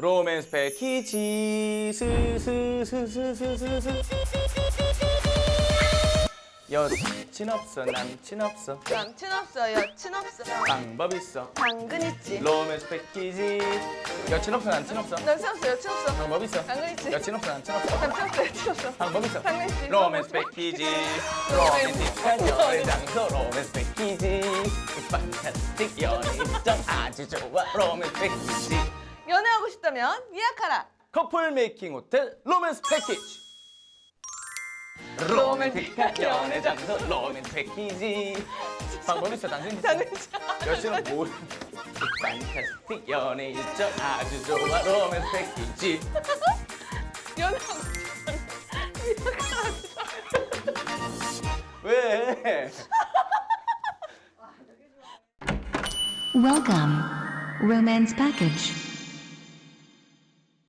로맨스 패키지 스스스스스스스 여친 없어 남친 없어. 남친 없어 여친 없어. 방법 있어. 당근 있지. 로맨스 패키지. 여친 없어 남친 없어. 남친 없어 여친 없어. 방법 있어. 당근 있지. 여친 없어 남친 없어. 남친 없어 여친 없어. 방법 있어. 당근 있지. 로맨스 패키지. 로맨틱한 연애 장소. 로맨스 패키지. 판타스틱 연애 일정 아주 좋아. 로맨스 패키지 싶다면 예약하라. 커플 메이킹 호텔 로맨스 패키지. 로맨틱한 연애 장소 로맨스 패키지. 방법 있어 당신 여친은 뭘 판타스틱 연애 일정 아주 좋아 로맨스 패키지. 예약하라 왜? Welcome. Romance Package.